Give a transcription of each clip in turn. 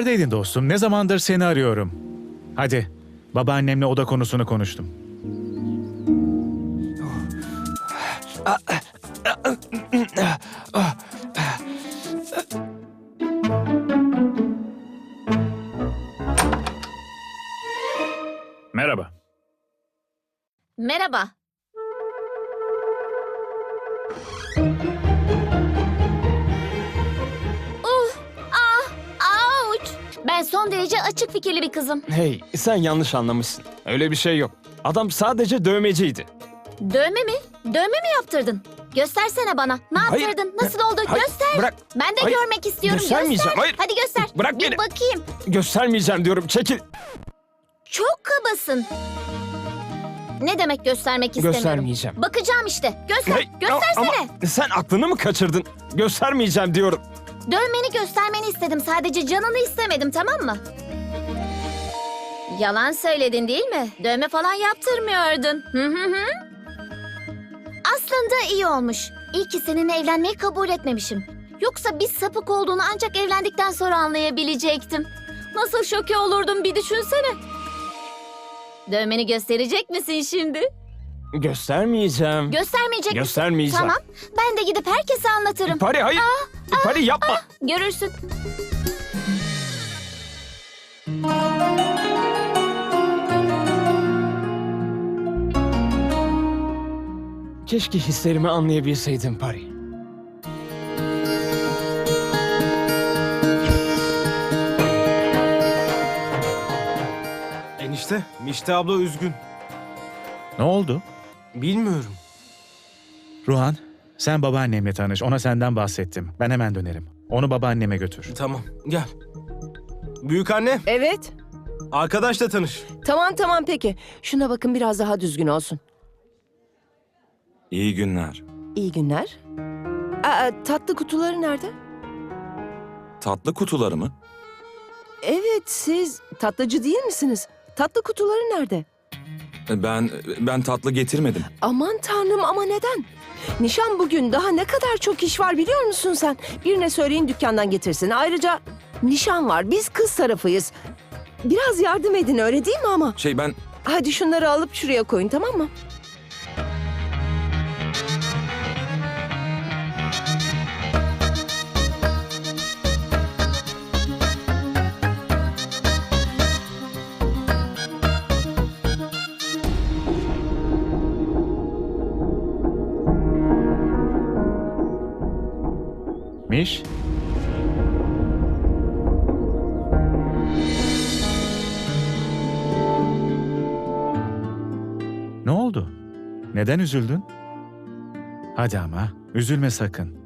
Neredeydin dostum? Ne zamandır seni arıyorum. Hadi, babaannemle oda konusunu konuştum. Merhaba. Merhaba. Son derece açık fikirli bir kızım. Hey, sen yanlış anlamışsın. Öyle bir şey yok. Adam sadece dövmeciydi. Dövme mi? Dövme mi yaptırdın? Göstersene bana. Ne Hayır, yaptırdın? Nasıl oldu? hayır, göster. bırak. Ben de Hayır, görmek istiyorum. göstermeyeceğim, Göster. hayır. Hadi göster. Bırak bir beni. bakayım. Göstermeyeceğim diyorum. Çekil. Çok kabasın. Ne demek göstermek istemiyorum? Göstermeyeceğim. Bakacağım işte. Göster. Hey, Göstersene. Ama sen aklını mı kaçırdın? Göstermeyeceğim diyorum. Dövmeni göstermeni istedim. Sadece canını istemedim tamam mı? Yalan söyledin değil mi? Dövme falan yaptırmıyordun. Hı hı. Aslında iyi olmuş. İyi ki seninle evlenmeyi kabul etmemişim. Yoksa biz sapık olduğunu ancak evlendikten sonra anlayabilecektim. Nasıl şoke olurdum bir düşünsene. Dövmeni gösterecek misin şimdi? Göstermeyeceğim. Göstermeyecek misin? Göstermeyeceğim. Tamam. Ben de gidip herkese anlatırım. Pari hayır. Pari yapma. Görürsün. Keşke hislerimi anlayabilseydin Pari. Enişte, Mişte abla üzgün. Ne oldu? Bilmiyorum. Ruhan, sen babaannemle tanış. Ona senden bahsettim. Ben hemen dönerim. Onu babaanneme götür. Tamam, gel. Büyük anne, Evet. arkadaşla tanış. Tamam tamam peki. Şuna bakın biraz daha düzgün olsun. İyi günler. İyi günler. Aa, tatlı kutuları nerede? Tatlı kutuları mı? Evet siz tatlıcı değil misiniz? Tatlı kutuları nerede? Ben ben tatlı getirmedim. Aman tanrım ama neden? Nişan bugün daha ne kadar çok iş var biliyor musun sen? Birine söyleyin dükkandan getirsin. Ayrıca nişan var biz kız tarafıyız. Biraz yardım edin öyle değil mi ama? Şey ben Hadi şunları alıp şuraya koyun tamam mı? Miş? Ne oldu? Neden üzüldün? Hadi ama, üzülme sakın.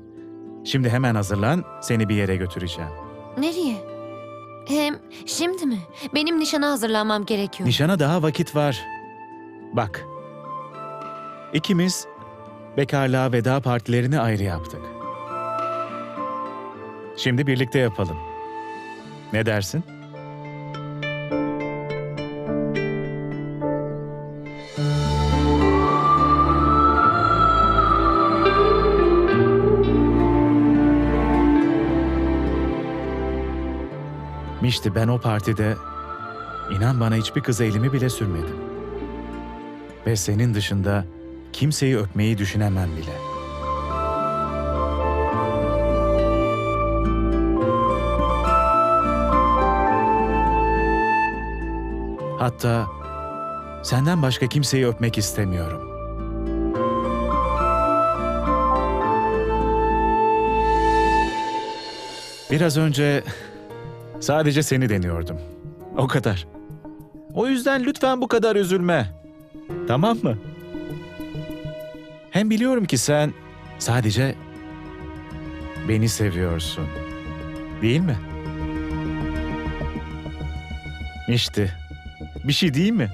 Şimdi hemen hazırlan, seni bir yere götüreceğim. Nereye? Hem şimdi mi? Benim nişana hazırlanmam gerekiyor. Nişana daha vakit var. Bak. İkimiz bekarlığa veda partilerini ayrı yaptık. Şimdi birlikte yapalım. Ne dersin? Mişti ben o partide inan bana hiçbir kıza elimi bile sürmedim. Ve senin dışında kimseyi öpmeyi düşünemem bile. Hatta senden başka kimseyi öpmek istemiyorum. Biraz önce sadece seni deniyordum. O kadar. O yüzden lütfen bu kadar üzülme. Tamam mı? Hem biliyorum ki sen sadece beni seviyorsun. Değil mi? İşte bir şey değil mi?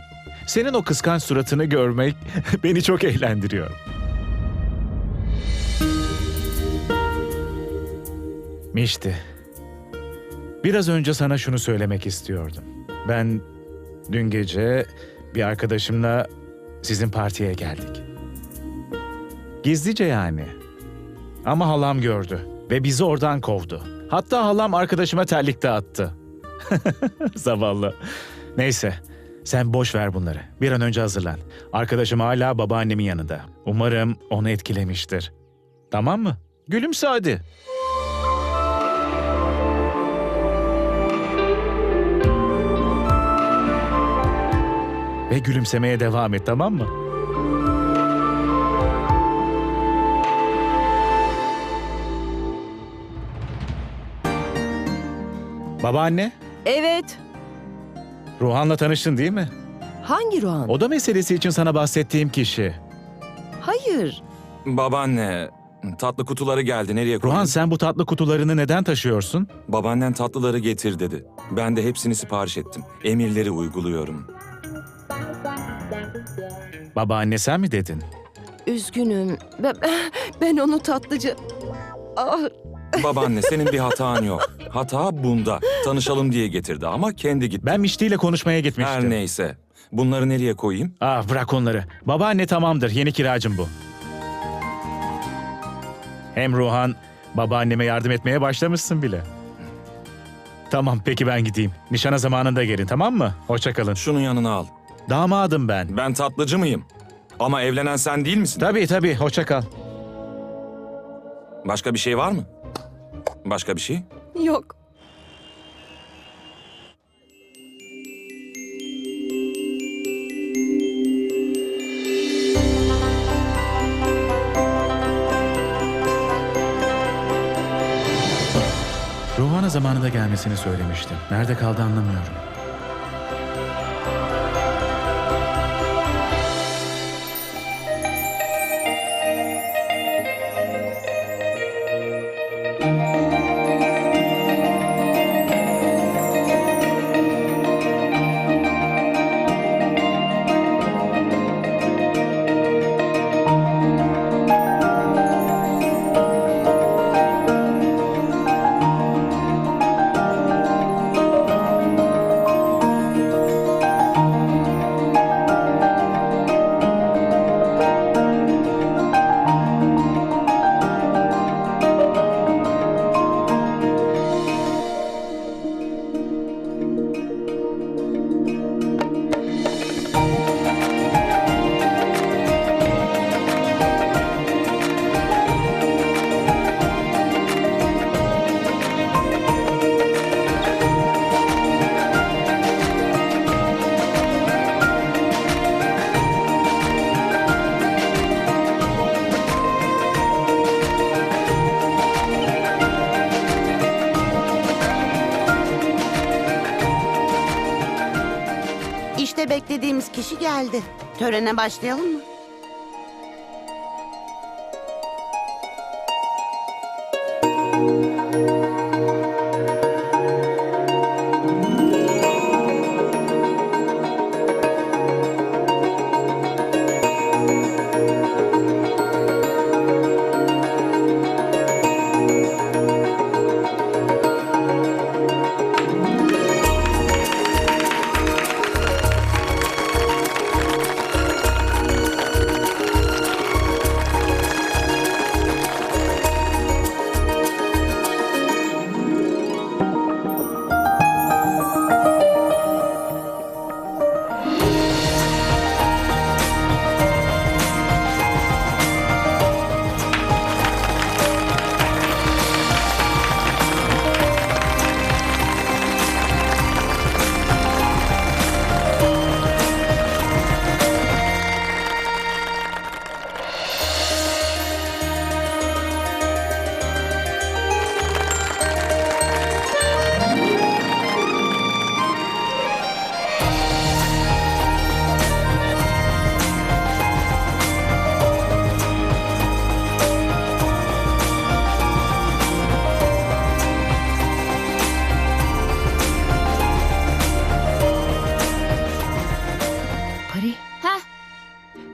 Senin o kıskanç suratını görmek beni çok eğlendiriyor. Mişti. Biraz önce sana şunu söylemek istiyordum. Ben dün gece bir arkadaşımla sizin partiye geldik. Gizlice yani. Ama halam gördü ve bizi oradan kovdu. Hatta halam arkadaşıma terlik de attı. Zavallı. Neyse, sen boş ver bunları. Bir an önce hazırlan. Arkadaşım hala babaannemin yanında. Umarım onu etkilemiştir. Tamam mı? Gülümse hadi. Ve gülümsemeye devam et tamam mı? Babaanne, Evet. Ruhan'la tanıştın değil mi? Hangi Ruhan? Oda meselesi için sana bahsettiğim kişi. Hayır. Babaanne, tatlı kutuları geldi. Nereye koydun? Ruhan sen bu tatlı kutularını neden taşıyorsun? Babaannen tatlıları getir dedi. Ben de hepsini sipariş ettim. Emirleri uyguluyorum. Babaanne sen mi dedin? Üzgünüm. Ben, ben onu tatlıcı... Ah, Babaanne senin bir hatan yok. Hata bunda. Tanışalım diye getirdi ama kendi gitti. Ben Mişti ile konuşmaya gitmiştim. Her neyse. Bunları nereye koyayım? Ah bırak onları. Babaanne tamamdır. Yeni kiracım bu. Hem Ruhan, babaanneme yardım etmeye başlamışsın bile. Tamam peki ben gideyim. Nişana zamanında gelin tamam mı? Hoşçakalın. Şunun yanına al. Damadım ben. Ben tatlıcı mıyım? Ama evlenen sen değil misin? Tabii tabii hoşçakal. Başka bir şey var mı? Başka bir şey? yok. Ruhan'a zamanında gelmesini söylemiştim. Nerede kaldı anlamıyorum. Kişi geldi. Törene başlayalım mı?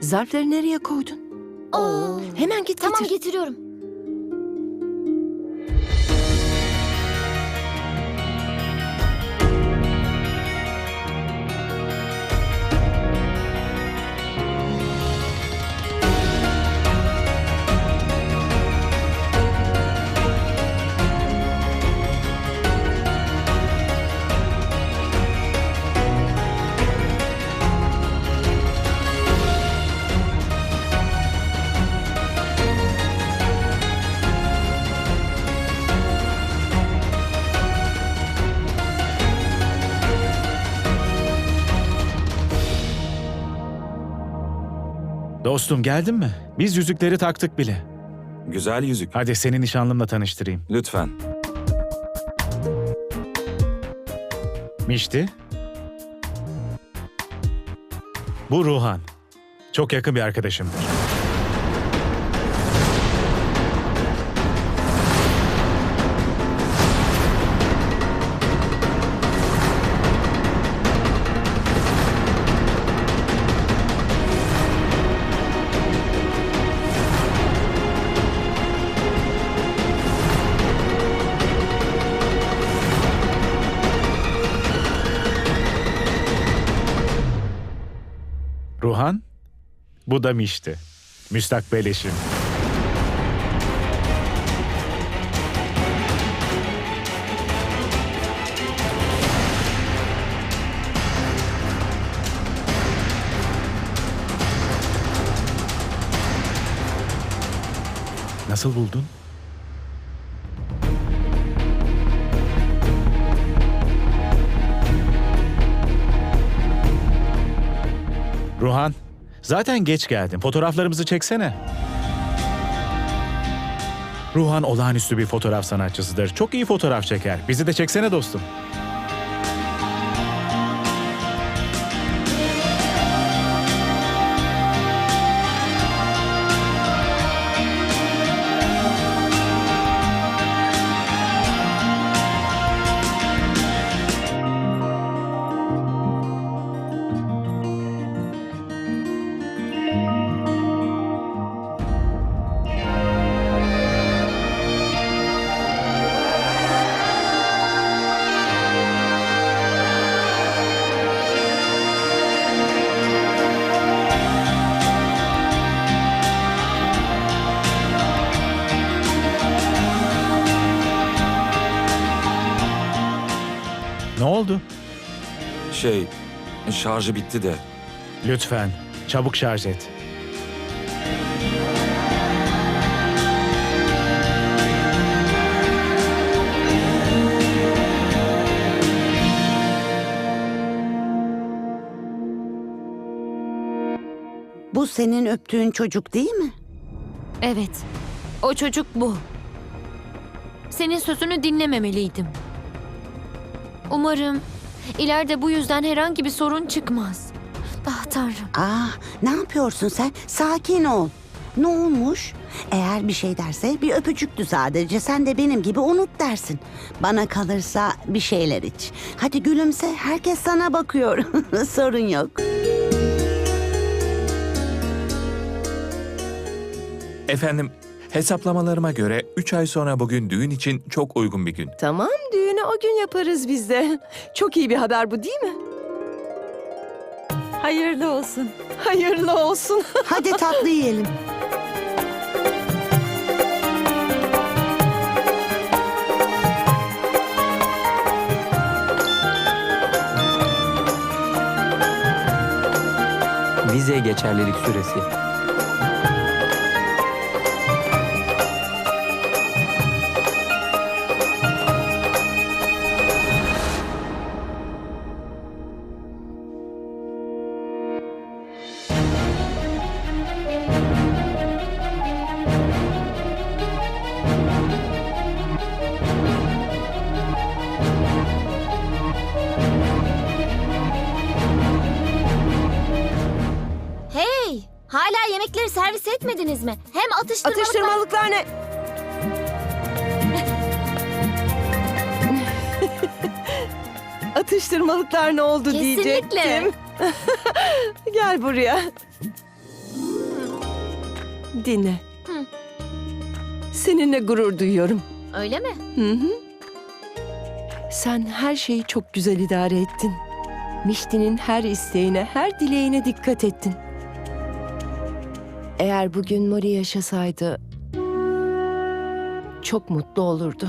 Zarfları nereye koydun? Aa, Hemen git tamam getir. getiriyorum. Dostum geldin mi? Biz yüzükleri taktık bile. Güzel yüzük. Hadi seni nişanlımla tanıştırayım. Lütfen. Mişti. Bu Ruhan. Çok yakın bir arkadaşımdır. Bu da Mişti. Müstakbel eşim. Nasıl buldun? Zaten geç geldin. Fotoğraflarımızı çeksene. Ruhan olağanüstü bir fotoğraf sanatçısıdır. Çok iyi fotoğraf çeker. Bizi de çeksene dostum. Ne oldu? Şey, şarjı bitti de. Lütfen çabuk şarj et. Bu senin öptüğün çocuk değil mi? Evet. O çocuk bu. Senin sözünü dinlememeliydim. Umarım ileride bu yüzden herhangi bir sorun çıkmaz. Ah tanrım. Ah, ne yapıyorsun sen? Sakin ol. Ne olmuş? Eğer bir şey derse bir öpücüktü sadece. Sen de benim gibi unut dersin. Bana kalırsa bir şeyler iç. Hadi gülümse. Herkes sana bakıyor. Sorun yok. Efendim, hesaplamalarıma göre 3 ay sonra bugün düğün için çok uygun bir gün. Tamam düğünü o gün yaparız biz de. Çok iyi bir haber bu değil mi? Hayırlı olsun. Hayırlı olsun. Hadi tatlı yiyelim. Vize geçerlilik süresi. Servis etmediniz mi? Hem atıştırmalıklar... Atıştırmalıklar ne? Atıştırmalıklar ne oldu Kesinlikle. diyecektim. Gel buraya. Dinle. Hı. Seninle gurur duyuyorum. Öyle mi? Hı hı. Sen her şeyi çok güzel idare ettin. Mişti'nin her isteğine, her dileğine dikkat ettin. Eğer bugün Mori yaşasaydı çok mutlu olurdu.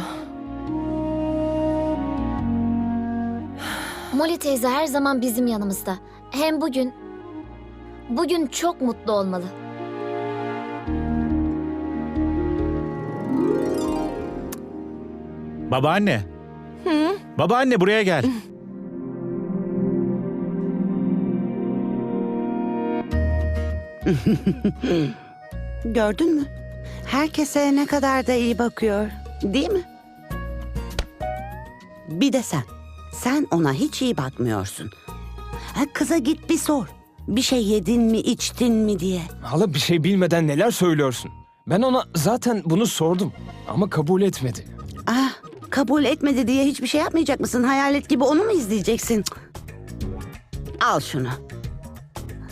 Molly teyze her zaman bizim yanımızda. Hem bugün... Bugün çok mutlu olmalı. Babaanne. Babaanne buraya gel. Gördün mü? Herkese ne kadar da iyi bakıyor. Değil mi? Bir de sen. Sen ona hiç iyi bakmıyorsun. Ha, kıza git bir sor. Bir şey yedin mi, içtin mi diye. Hala bir şey bilmeden neler söylüyorsun? Ben ona zaten bunu sordum ama kabul etmedi. Ah, kabul etmedi diye hiçbir şey yapmayacak mısın? Hayalet gibi onu mu izleyeceksin? Cık. Al şunu.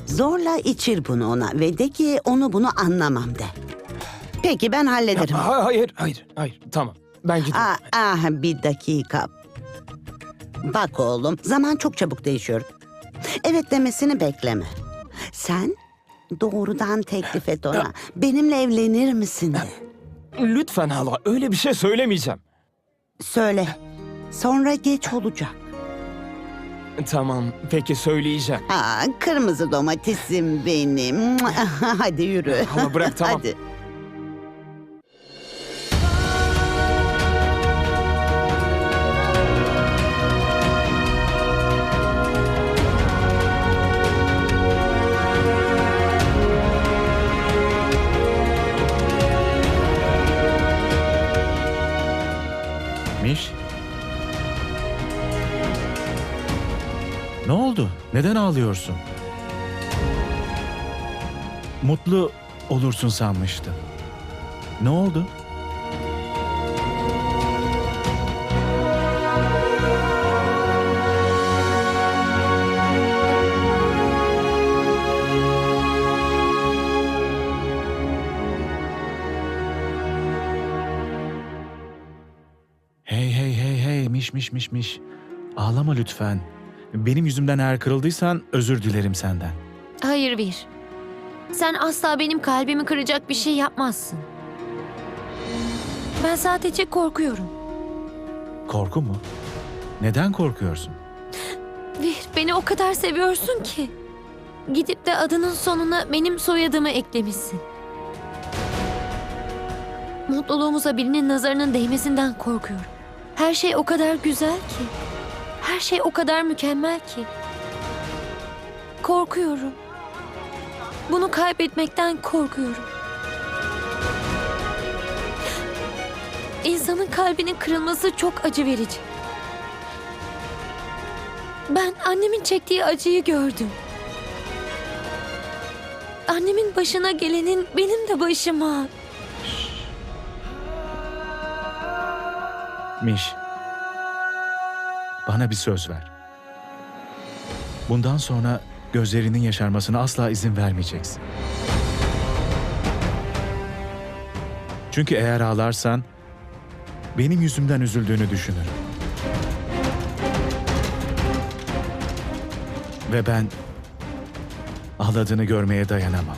Zorla içir bunu ona ve de ki onu bunu anlamam de. Peki ben hallederim. Ha- hayır, hayır, hayır. Tamam. Ben gidiyorum. Aa, ah, bir dakika. Bak oğlum, zaman çok çabuk değişiyor. Evet demesini bekleme. Sen doğrudan teklif et ona. Benimle evlenir misin? de. Lütfen hala öyle bir şey söylemeyeceğim. Söyle. Sonra geç olacak. Tamam, peki söyleyeceğim. Aa, kırmızı domatesim benim. Hadi yürü. Ama bırak, tamam. Hadi. Ağlıyorsun? Mutlu olursun sanmıştım. Ne oldu? Hey hey hey hey miş miş miş miş. Ağlama lütfen. Benim yüzümden eğer kırıldıysan özür dilerim senden. Hayır bir. Sen asla benim kalbimi kıracak bir şey yapmazsın. Ben sadece korkuyorum. Korku mu? Neden korkuyorsun? Bir, beni o kadar seviyorsun ki. Gidip de adının sonuna benim soyadımı eklemişsin. Mutluluğumuza birinin nazarının değmesinden korkuyorum. Her şey o kadar güzel ki. Her şey o kadar mükemmel ki. Korkuyorum. Bunu kaybetmekten korkuyorum. İnsanın kalbinin kırılması çok acı verici. Ben annemin çektiği acıyı gördüm. Annemin başına gelenin benim de başıma. Miş. Bana bir söz ver. Bundan sonra gözlerinin yaşarmasına asla izin vermeyeceksin. Çünkü eğer ağlarsan benim yüzümden üzüldüğünü düşünürüm. Ve ben ağladığını görmeye dayanamam.